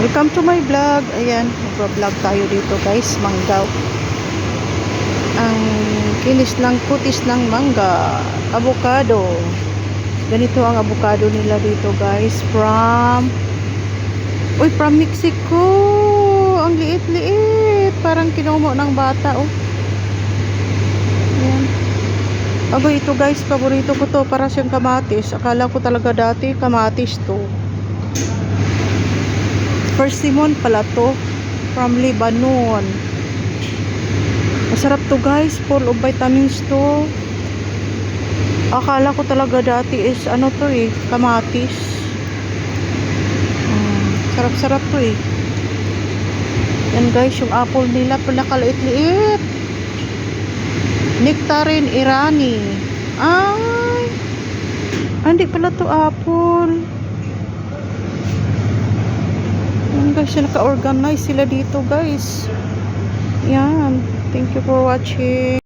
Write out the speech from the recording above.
Welcome to my vlog. Ayan, mag-vlog tayo dito guys, manggaw. Ang kinis ng kutis ng mangga, avocado. Ganito ang avocado nila dito guys, from Uy, from Mexico. Ang liit-liit. Parang kinumo ng bata, oh. Ayan. Aba, ito guys, paborito ko to. Para siyang kamatis. Akala ko talaga dati kamatis to. Persimmon pala to. From Lebanon. Masarap to guys. Full of vitamins to. Akala ko talaga dati is ano to eh. Kamatis. Mm, sarap-sarap to eh. Yan guys, yung apple nila pala kaliit-liit. Nectarine Irani. Ay! Ah, hindi pala to apple. Guys, naka-organize sila dito guys. Yan. Thank you for watching.